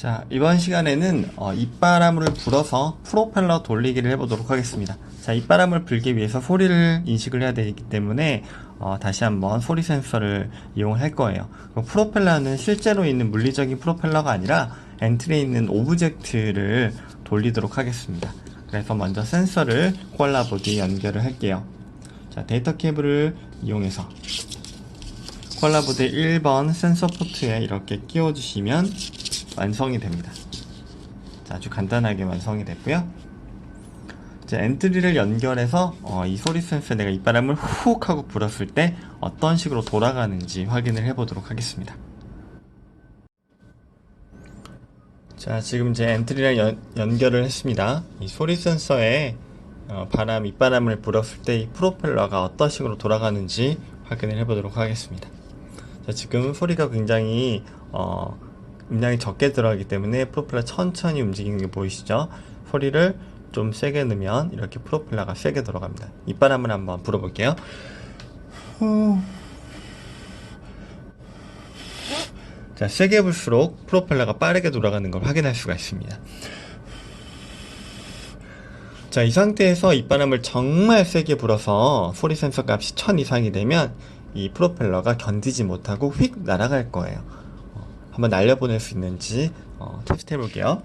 자, 이번 시간에는 어, 입바람을 불어서 프로펠러 돌리기를 해보도록 하겠습니다. 자, 입바람을 불기 위해서 소리를 인식을 해야 되기 때문에 어, 다시 한번 소리 센서를 이용할 거예요. 프로펠러는 실제로 있는 물리적인 프로펠러가 아니라 엔트리에 있는 오브젝트를 돌리도록 하겠습니다. 그래서 먼저 센서를 코알라 보드에 연결을 할게요. 자, 데이터 케이블을 이용해서 콜라보드 1번 센서 포트에 이렇게 끼워주시면 완성이 됩니다. 자, 아주 간단하게 완성이 됐고요. 이제 엔트리를 연결해서 어, 이 소리 센서에 내가 이바람을 훅 하고 불었을 때 어떤 식으로 돌아가는지 확인을 해보도록 하겠습니다. 자, 지금 이제 엔트리를 연, 연결을 했습니다. 이 소리 센서에 어, 바람, 입바람을 불었을 때 이 프로펠러가 어떤 식으로 돌아가는지 확인을 해보도록 하겠습니다. 자, 지금 소리가 굉장히 어, 음량이 적게 들어가기 때문에 프로펠러 천천히 움직이는 게 보이시죠? 소리를 좀 세게 넣으면 이렇게 프로펠러가 세게 돌아갑니다. 입바람을 한번 불어볼게요. 후. 자, 세게 불수록 프로펠러가 빠르게 돌아가는 걸 확인할 수가 있습니다. 자, 이 상태에서 입바람을 정말 세게 불어서 소리 센서 값이 1000 이상이 되면 이 프로펠러가 견디지 못하고 휙 날아갈 거예요. 어, 한번 날려보낼 수 있는지 어, 테스트 해볼게요.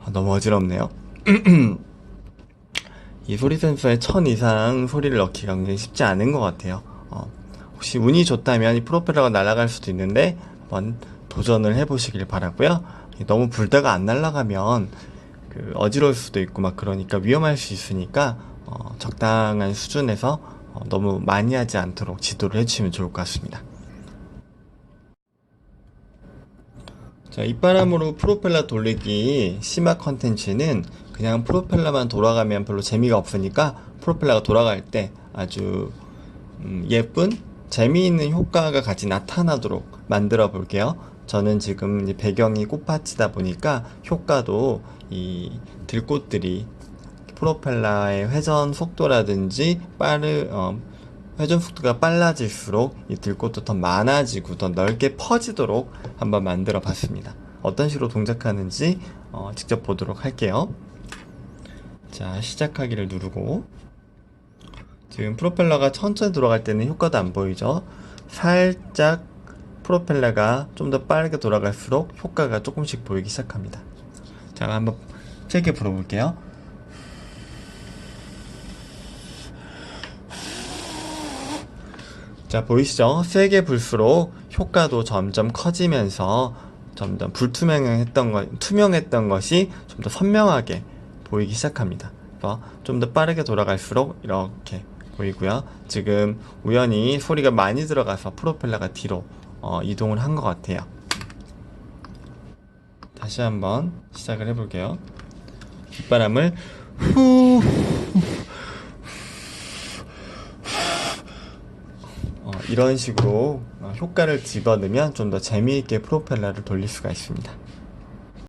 아, 너무 어지럽네요. 이 소리 센서에 1000 이상 소리를 넣기가 굉장히 쉽지 않은 것 같아요. 어, 혹시 운이 좋다면 이 프로펠러가 날아갈 수도 있는데 한번 도전을 해보시길 바라고요. 너무 불다가 안 날아가면 그 어지러울 수도 있고 막 그러니까 위험할 수 있으니까 어, 적당한 수준에서 어, 너무 많이 하지 않도록 지도를 해주시면 좋을 것 같습니다. 자, 입바람으로 프로펠러 돌리기 심화 컨텐츠는 그냥 프로펠러만 돌아가면 별로 재미가 없으니까 프로펠러가 돌아갈 때 아주 음, 예쁜 재미있는 효과가 같이 나타나도록 만들어 볼게요. 저는 지금 이제 배경이 꽃밭이다 보니까 효과도 이 들꽃들이 프로펠러의 회전 속도라든지 빠르 어, 회전 속도가 빨라질수록 이 들꽃도 더 많아지고 더 넓게 퍼지도록 한번 만들어 봤습니다. 어떤 식으로 동작하는지 어, 직접 보도록 할게요. 자, 시작하기를 누르고 지금 프로펠러가 천천히 돌아갈 때는 효과도 안 보이죠? 살짝 프로펠러가 좀 더 빠르게 돌아갈수록 효과가 조금씩 보이기 시작합니다. 자, 한번 세게 불어볼게요. 자, 보이시죠? 세게 불수록 효과도 점점 커지면서 점점 불투명했던 것, 투명했던 것이 좀 더 선명하게 보이기 시작합니다. 좀더 빠르게 돌아갈수록 이렇게 보이고요. 지금 우연히 소리가 많이 들어가서 프로펠러가 뒤로 어, 이동을 한 것 같아요. 다시 한번 시작을 해볼게요. 빗바람을 후 어, 이런 식으로 어, 효과를 집어넣으면 좀 더 재미있게 프로펠러를 돌릴 수가 있습니다.